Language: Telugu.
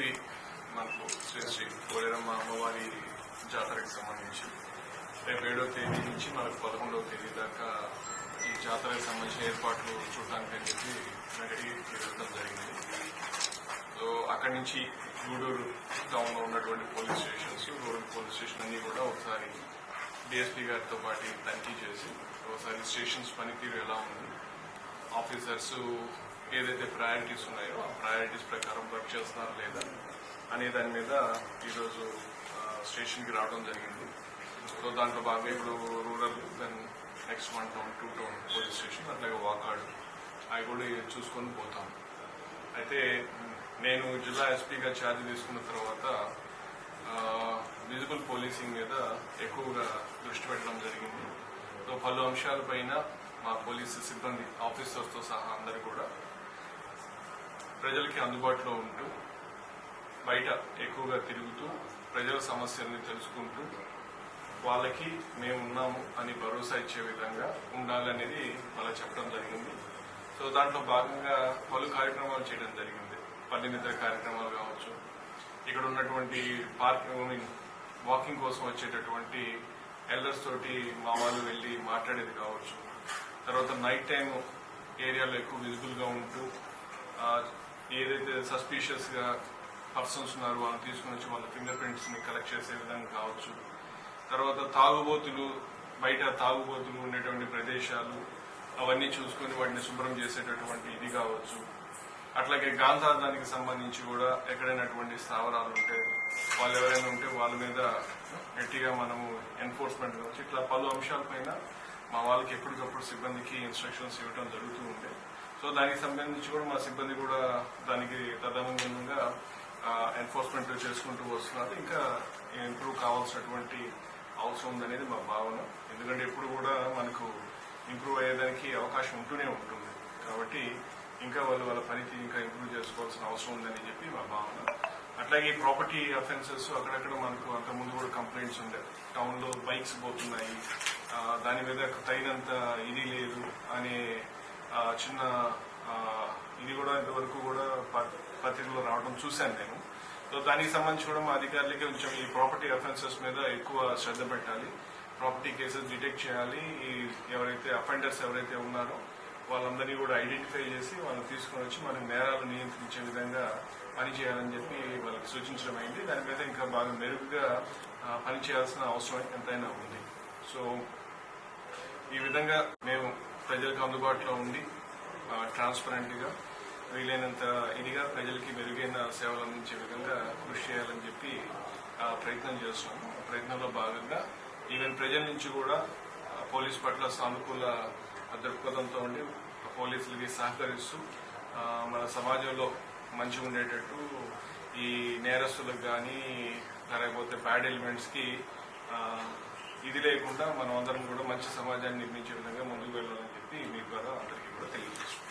ఇది మనకు శ్రీ శ్రీ కోలేరమ్మ అమ్మవారి జాతరకు సంబంధించి. రేపు ఏడవ తేదీ నుంచి మనకు పదకొండవ తేదీ దాకా ఈ జాతరకు సంబంధించిన ఏర్పాట్లు చూడడానికి అని చెప్పి వెంకటగిరికి వెళ్ళడం జరిగింది. సో అక్కడి నుంచి గూడూరు టౌన్లో ఉన్నటువంటి police stations Gudur police station అన్ని కూడా ఒకసారి డిఎస్పీ గారితో పాటు తనిఖీ చేసి ఒకసారి స్టేషన్స్ పనితీరు ఎలా ఉంది ఆఫీసర్స్ ఏదైతే ప్రయారిటీస్ ఉన్నాయో ఆ ప్రయారిటీస్ ప్రకారం వర్క్ చేస్తున్నారా లేదా అనే దాని మీద ఈరోజు స్టేషన్కి రావడం జరిగింది. సో దాంట్లో భాగంగా ఇప్పుడు rural then next one town two town police station అట్లాగే వాకాడు. అవి కూడా చూసుకొని పోతాం. అయితే నేను జిల్లా ఎస్పీగా ఛార్జ్ తీసుకున్న తర్వాత విజిబుల్ పోలీసింగ్ మీద ఎక్కువగా దృష్టి పెట్టడం జరిగింది. సో పలు అంశాలపైన మా పోలీసు సిబ్బంది ఆఫీసర్స్తో సహా అందరు కూడా ప్రజలకి అందుబాటులో ఉంటూ బయట ఎక్కువగా తిరుగుతూ ప్రజల సమస్యల్ని తెలుసుకుంటూ వాళ్ళకి మేము ఉన్నాము అని భరోసా ఇచ్చే విధంగా ఉండాలనేది అలా చెప్పడం జరిగింది. సో దాంట్లో భాగంగా పలు కార్యక్రమాలు చేయడం జరిగింది. పల్లె నిద్ర కార్యక్రమాలు కావచ్చు ఇక్కడ ఉన్నటువంటి పార్క్ వాకింగ్ కోసం వచ్చేటటువంటి ఎల్డర్స్ తోటి మా వాళ్ళు వెళ్ళి మాట్లాడేది కావచ్చు. తర్వాత నైట్ టైం ఏరియాలో ఎక్కువ విజిబుల్గా ఉంటూ ఏదైతే సస్పీషియస్గా పర్సన్స్ ఉన్నారో వాళ్ళు తీసుకుని వచ్చి వాళ్ళ ఫింగర్ ప్రింట్స్ని కలెక్ట్ చేసే విధంగా కావచ్చు. తర్వాత తాగుబోతులు బయట తాగుబోతులు ఉండేటువంటి ప్రదేశాలు అవన్నీ చూసుకొని వాటిని శుభ్రం చేసేటటువంటి ఇది కావచ్చు. అట్లాగే గాంధార్థానికి సంబంధించి కూడా ఎక్కడైనటువంటి స్థావరాలు ఉంటే వాళ్ళు ఎవరైనా ఉంటే వాళ్ళ మీద గట్టిగా మనము ఎన్ఫోర్స్మెంట్ కావచ్చు. ఇట్లా పలు అంశాలపైన మా వాళ్ళకి ఎప్పటికప్పుడు సిబ్బందికి ఇన్స్ట్రక్షన్స్ ఇవ్వడం జరుగుతూ ఉంటాయి సో దానికి సంబంధించి కూడా మా సిబ్బంది కూడా దానికి తదనుగుణంగా ఎన్ఫోర్స్మెంట్ చేసుకుంటూ వస్తున్నారు. ఇంకా ఇంప్రూవ్ కావాల్సినటువంటి అవసరం ఉందనేది మా భావన. ఎందుకంటే ఎప్పుడు కూడా మనకు ఇంప్రూవ్ అయ్యేదానికి అవకాశం ఉంటూనే ఉంటుంది. కాబట్టి ఇంకా వాళ్ళు వాళ్ళ పనికి ఇంకా ఇంప్రూవ్ చేసుకోవాల్సిన అవసరం ఉందని చెప్పి మా భావన. అట్లాగే ప్రాపర్టీ అఫెన్సెస్ అక్కడక్కడ మనకు అంత ముందు కూడా కంప్లైంట్స్ ఉండే. టౌన్లో బైక్స్ పోతున్నాయి. దాని మీద తగినంత ఇది లేదు అనే చిన్న ఇది కూడా ఇంతవరకు కూడా ప- పత్రికలో రావడం చూశాను నేను. సో దానికి సంబంధించి కూడా మా అధికారులకి కొంచెం ఈ ప్రాపర్టీ అఫెన్సెస్ మీద ఎక్కువ శ్రద్ధ పెట్టాలి. ప్రాపర్టీ కేసెస్ డిటెక్ట్ చేయాలి. ఈ ఎవరైతే అఫెండర్స్ ఎవరైతే ఉన్నారో వాళ్ళందరినీ కూడా ఐడెంటిఫై చేసి వాళ్ళని తీసుకుని వచ్చి మనం నేరాలు నియంత్రించే విధంగా పనిచేయాలని చెప్పి వాళ్ళకి సూచించడం అయింది. దాని మీద ఇంకా బాగా మెరుగుగా పనిచేయాల్సిన అవసరం ఎంతైనా ఉంది. సో ఈ విధంగా మేము ప్రజలకు అందుబాటులో ఉండి ట్రాన్స్పరెంట్గా వీలైనంత ఇదిగా ప్రజలకి మెరుగైన సేవలు అందించే విధంగా కృషి చేయాలని చెప్పి ప్రయత్నం చేస్తున్నాము ప్రయత్నంలో భాగంగా ఈవెన్ ప్రజల నుంచి కూడా పోలీస్ పట్ల సానుకూల దృక్పథంతో ఉండి పోలీసులకి సహకరిస్తూ మన సమాజంలో మంచిగా ఉండేటట్టు ఈ నేరస్తులకు కానీ లేకపోతే బ్యాడ్ ఎలిమెంట్స్కి ఇది లేకుండా మనం అందరం కూడా మంచి సమాజాన్ని నిర్మించే విధంగా ముందుకు వెళ్ళాలని చెప్పి మీ ద్వారా అందరికీ కూడా తెలియజేస్తున్నాం